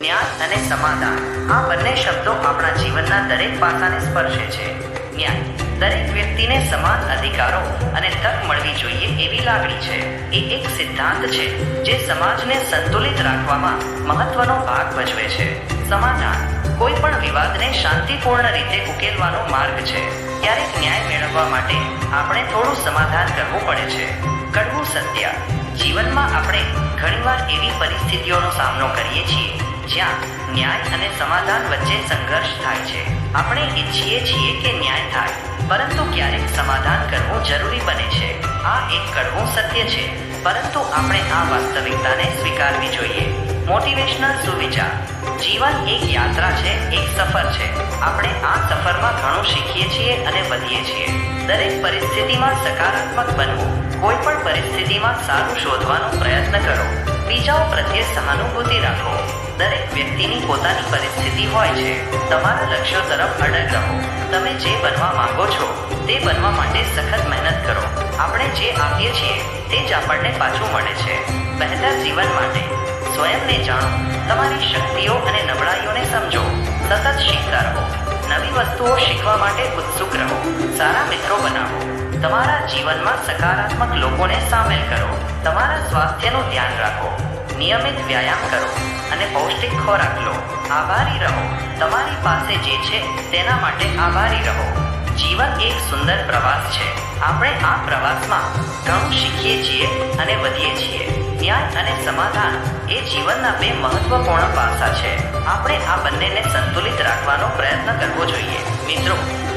ન્યાય અને સમાધાન. આ બંને શબ્દો આપણા જીવનના દરેક પાસાને સ્પર્શે છે. ન્યાય. દરેક વ્યક્તિને સમાન અધિકારો અને તક મળવી જોઈએ એવી લાગણી છે. એ એક સિદ્ધાંત છે જે સમાજને સંતુલિત રાખવામાં મહત્વનો ભાગ ભજવે છે. સમાધાન. કોઈ પણ વિવાદને શાંતિપૂર્ણ રીતે ઉકેલવાનો માર્ગ છે. ક્યારેક ન્યાય મેળવવા માટે આપણે થોડું સમાધાન કરવું પડે છે. કડવું સત્ય. જીવનમાં આપણે ઘણીવાર એવી પરિસ્થિતિઓનો સામનો કરીએ છીએ, જ્યાં ન્યાય અને સમાધાન વચ્ચે સંઘર્ષ થાય છે. આપણે ઈચ્છીએ છીએ કે ન્યાય થાય, પરંતુ ક્યારેક સમાધાન કરવું જરૂરી બને છે. આ એક કડવું સત્ય છે, પરંતુ આપણે આ વાસ્તવિકતાને સ્વીકારવી જોઈએ. મોટિવેશનલ સુવિચાર. જીવન એક યાત્રા છે, એક સફર છે. આપણે આ સફરમાં ઘણું શીખીએ છીએ અને વધીએ છીએ. દરેક પરિસ્થિતિમાં સકારાત્મક બનવું. કોઈ પણ પરિસ્થિતિમાં સારું શોધવાનો પ્રયત્ન કરો. બીજાઓ પ્રત્યે સહાનુભૂતિ રાખો. દરેક વ્યક્તિની પોતાની પરિસ્થિતિ હોય છે. તમારા લક્ષ્યો તરફ અડગ રહો. તમે જે બનવા માંગો છો, તે બનવા માટે સખત મહેનત કરો. આપણે જે આપીએ છીએ, તે જ આપણને પાછું મળે છે. બહેતર જીવન માટે. સ્વયંને જાણો. તમારી શક્તિઓ અને નબળાઈઓને સમજો. સતત શીખતા રહો. નવી વસ્તુઓ શીખવા માટે ઉત્સુક રહો. સારા મિત્રો બનાવો. તમારા જીવનમાં સકારાત્મક લોકોને સામેલ કરો. તમારા સ્વાસ્થ્યનું ધ્યાન રાખો. નિયમિત વ્યાયામ કરો અને પૌષ્ટિક ખોરાક લો. આભારી રહો. તમારી પાસે જે છે, તેના માટે આભારી રહો. જીવન એક સુંદર પ્રવાસ છે. આપણે આ પ્રવાસમાં ઘણું શીખીએ છીએ અને વધીએ છીએ. ન્યાય અને સમાધાન એ જીવનના બે મહત્વપૂર્ણ પાસા છે. આપણે આ બંનેને સંતુલિત રાખવાનો પ્રયત્ન કરવો જોઈએ. મિત્રો,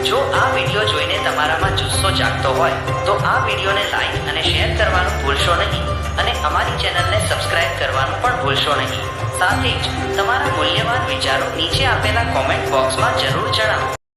જો આ વીડિયો જોઈને તમારામાં જુસ્સો જાગતો હોય, તો આ વિડીયોને લાઈક અને શેર કરવાનું ભૂલશો નહીં અને અમારી ચેનલને સબસ્ક્રાઇબ કરવાનું પણ ભૂલશો નહીં. સાથે જ તમારા મૂલ્યવાન વિચારો